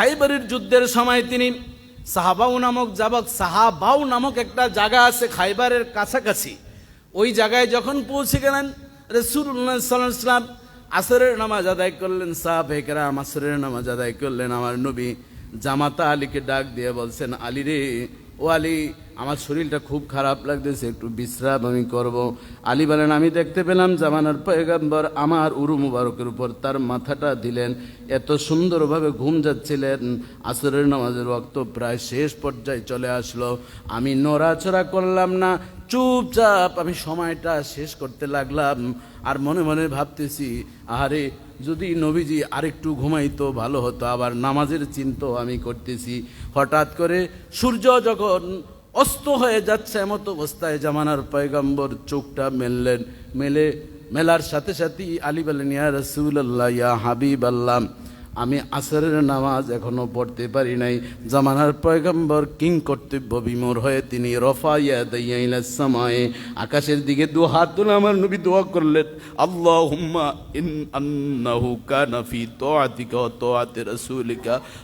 খাইবারের যুদ্ধের সময় তিনি সাহাবাউ নামক যাবক সাহাবাউ নামক একটা জায়গা আছে খাইবারের কাছাকাছি। ওই জায়গায় যখন পৌঁছে গেলেন রসুল্লাহ আসরের নামাজ আদায় করলেন, সাহাব হেকরাম আসরের নামাজ আদায় করলেন। আমার নবী জামাতা আলীকে ডাক দিয়ে বলছেন, আলী রে, ও আলী আমার শরীরটা খুব খারাপ লাগতেছে, একটু বিশ্রাম আমি করব। আলী বলেন, আমি দেখতে পেলাম জামানার পয়গাম্বর আমার উরু মুবারকের উপর তার মাথাটা দিলেন। এত সুন্দরভাবে ঘুম যাচ্ছিলেন। আসরের নামাজের রক্ত প্রায় শেষ পর্যায়ে চলে আসলো। আমি নড়াচড়া করলাম না, চুপচাপ আমি সময়টা শেষ করতে লাগলাম। আর মনে মনে ভাবতেছি আরে যদি নবীজি আরেকটু ঘুমাইতো ভালো হতো। আবার নামাজের চিন্তাও আমি করতেছি। হঠাৎ করে সূর্য যখন অস্ত হয়ে যাচ্ছে এমত অবস্থায় জামানার পয়গম্বর চোখটা মেললেন। মেলে, মেলার সাথে সাথে আলী বলেন, ইয়া রসুল্লাহ ইয়া হাবিব আল্লাহ আমি আসরের নামাজ এখনও পড়তে পারি নাই। জামানার পয়গম্বর কিং কর্তব্য বিমোর হয়ে তিনি রফা ইয়াদাইয়াইলা সামায়ে, আকাশের দিকে দু হাত তুলে আমার নবী দোয়া করলেন, আল্লাহুম্মা ইন আন্নাহু কানা ফি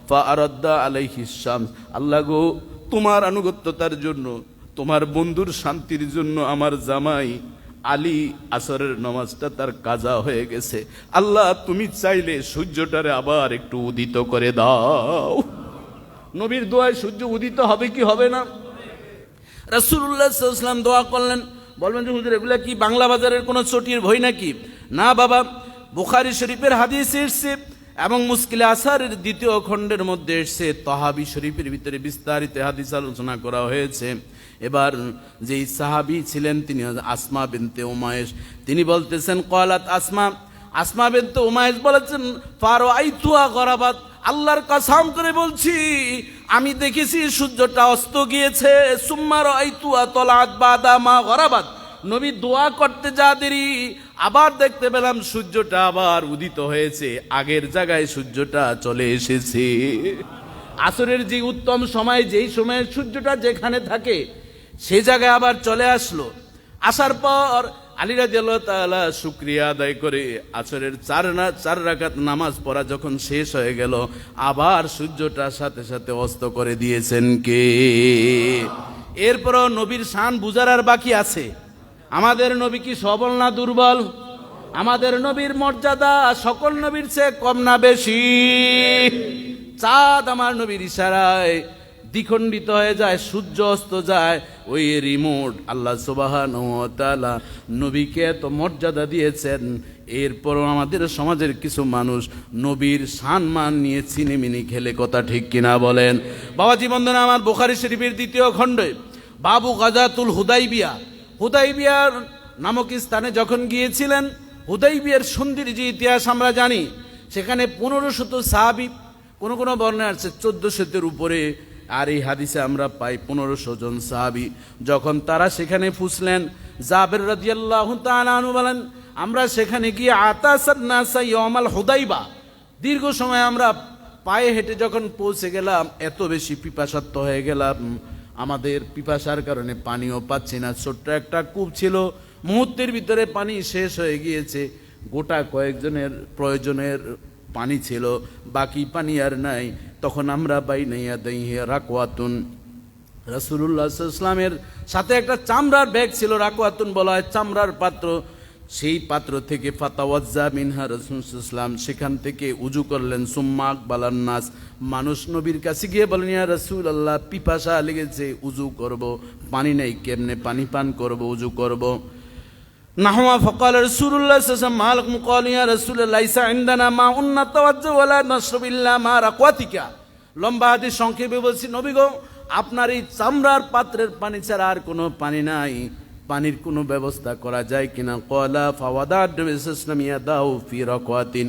ফা আরাদ্দা আলাইহি শামস। আল্লাহ গো তোমার আনুগত্যতার জন্য, তোমার বন্ধুর শান্তির জন্য আমার জামাই আলী আসরের নামাজটা তার কাজা হয়ে গেছে। আল্লাহ, তুমি চাইলে সূর্যটারে আবার একটু উদিত করে দাও। নবীর দোয়ায় সূর্য উদিত হবে কি হবে না? রাসুল্লাহাম দোয়া করলেন, বলবেন যে, হুজুর, এগুলা কি বাংলা বাজারের কোনো চটির ভয় নাকি? না বাবা, বুখারি শরীফের হাদিস এসছে এবং মুশকিলে আসারের দ্বিতীয় খণ্ডের মধ্যে এসছে তহাবি শরীফের ভিতরে বিস্তারিত হাদিস আলোচনা করা হয়েছে। এবার যেই সাহাবি ছিলেন, তিনি আসমা বিনতে উমায়েশ। তিনি বলতেছেন কলাত আসমা। আসমা বিনতে উমায়েশ বলেছেন ফারো আইতুয়া গরাবাত। আল্লাহর কাসাম করে বলছি, আমি দেখেছি সূর্যটা অস্ত গিয়েছে। সুম্মার আইতুয়া তলাত বাদামা গরাবাত। নবী দোয়া করতে যা দেরি আবার দেখতে পেলাম সূর্যটা আবার উদিত হয়েছে। আগের জায়গায় সূর্যটা চলে এসেছে। আসরের যে উত্তম সময়, যেই সময়ে সূর্যটা যেখানে থাকে, সে জায়গায় আবার চলে আসলো। আসার পর আলিরা তাআলা শুক্রিয়া আদায় করে আসরের চার না, চার রাকাত নামাজ পড়া যখন শেষ হয়ে গেল, আবার সূর্যটার সাথে সাথে অস্ত করে দিয়েছেন কে? এরপরও নবীর শান বুঝার আর বাকি আছে। আমাদের নবী কি সবল না দুর্বল? আমাদের নবীর মর্যাদা সকল নবীর চেয়ে কম না বেশি। চাঁদ আমার নবীর ইশারায় দ্বিখণ্ডিত হয়ে যায় সূর্য অস্ত যায়। ওই রিমোট আল্লাহ সুবাহান নবীকে এত মর্যাদা দিয়েছেন। এরপরও আমাদের সমাজের কিছু মানুষ নবীর সম্মান নিয়ে চিনিমিনি খেলে কথা ঠিক কিনা বলেন। বাবাজি বন্ধনা আমার বোখারি শরীফের দ্বিতীয় খণ্ডে, বাবু গাজাতুল হুদাইবিয়া হুদাইবিয়ার নামক স্থানে যখন গিয়েছিলেন, হুদাইবিয়ার সন্ধির যে ইতিহাস আমরা জানি, সেখানে পনেরো শত সাহাবি, কোন কোনো বর্ণে আছে চোদ্দ শতের উপরে, আর এই হাদিসে আমরা পাই পনেরোশো জন সাহাবি। যখন তারা সেখানে ফুসলেন, জাবের রাদিয়াল্লাহু তাআলা আনহু বলেন, আমরা সেখানে গিয়ে আতাসাদ নাসা ইয়মাল হুদাইবা। দীর্ঘ সময় আমরা পায়ে হেঁটে যখন পৌঁছে গেলাম, এত বেশি পিপাসাত্ম হয়ে গেলাম। আমাদের পিপাসার কারণে পানিও পাচ্ছি না। ছোট্ট একটা কূপ ছিল, মুহূর্তের ভিতরে পানি শেষ হয়ে গিয়েছে। গোটা কয়েকজনের প্রয়োজনের পানি ছিল, বাকি পানি আর নাই। তখন আমরা বাই নাইয়া দাইয়া রাকওয়াতুন রাসুল্লাহ ইসলামের সাথে একটা চামড়ার ব্যাগ ছিল, রাকওয়াতুন বলা হয় চামড়ার পাত্র। সেই পাত্র থেকে ফাতাওয়াজ্জা মিনহা রসুলাম সেখান থেকে উজু করলেন। সুম্মাক বালান্নাস মানুষ নবীর কাছে গিয়ে বলেন, ইয়া রসুল আল্লাহ পিপাসা লেগেছে, উজু করব। পানি নেই, কেমনে পানি পান করব, উজু করব? নাহমা ফকাল রসুল্লাহ মালক মুকাল ইয়া রসুল্লাহ ইসা ইন্দানা মা উন্নত ওয়ালা নসবিল্লা মা রাকওয়াতিকা। লম্বা হাতে সংক্ষেপে বলছি, নবী গো, আপনার এই চামড়ার পাত্রের পানি ছাড়া আর কোনো পানি নাই। পানির কোনো ব্যবস্থা করা যায় কিনা? কলা ফাওয়াদার ইসলামিয়া দাও ফি রকোয়াতিন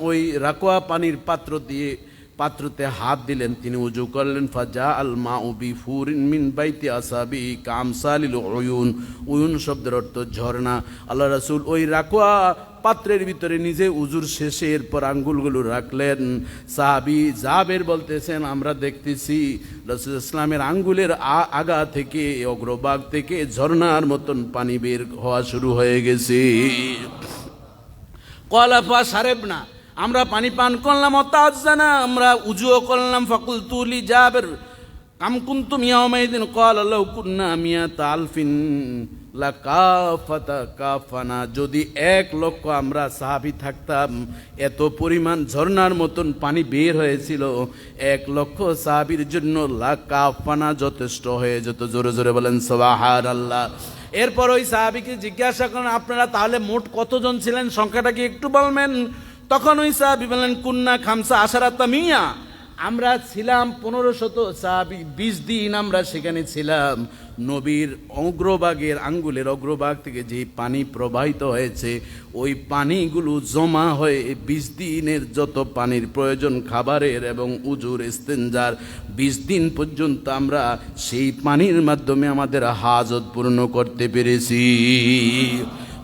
ওই রাকোয়া পানির পাত্র দিয়ে পাত্রতে হাত দিলেন, তিনি উজু করলেন, ফাজা আল মা উবি ফুরিন মিন বাইতি আসাবি কামসালিল উয়ুন। উয়ুন শব্দের অর্থ ঝর্ণা। আল্লাহ রাসুল ওই রাকোয়া পাত্রের ভিতরে নিজে উজুর শেষে এরপর আঙ্গুলগুলো রাখলেন। সাহাবি জাবের বলতেছেন, আমরা দেখতেছি রসুল ইসলামের আঙ্গুলের আগা থেকে, অগ্রভাগ থেকে ঝর্ণার মতন পানি বের হওয়া শুরু হয়ে গেছে। কলাফা সারেব না। আমরা পানি পান করলাম অতাজানা আমরা উজুও করলাম ফকুল তুলি যাবের কাম কুন্তুম ইয়াউমাইদিন? ক্বাল লাউ কুন্না মিয়াতা আলফিন। লাকাফাতা কাফানা। যদি এক লক্ষ আমরা সাহাবি থাকতাম, এত পরিমাণ ঝর্ণার মতন পানি বের হয়েছিল। এক লক্ষ সাহাবির জন্য লাকাফানা যথেষ্ট হয়ে যেত। জোরে জোরে বলেন সবাহার আল্লাহ এরপর ওই সাহাবিকে জিজ্ঞাসা করেন আপনারা তাহলে মোট কতজন ছিলেন? সংখ্যাটা কি একটু বলবেন? তখন ওই সাহাবি বললেন, কুন্না খামসা আশারাত্তা মিয়া আমরা ছিলাম পনেরো শত সাহাবি, বিশ দিন আমরা সেখানে ছিলাম। নবীর অগ্রভাগের আঙ্গুলের অগ্রভাগ থেকে যে পানি প্রবাহিত হয়েছে, ওই পানিগুলো জমা হয়ে বিশ দিনের যত পানির প্রয়োজন, খাবারের এবং উজুর ইস্তেঞ্জার, বিশ দিন পর্যন্ত আমরা সেই পানির মাধ্যমে আমাদের হাজত পূর্ণ করতে পেরেছি।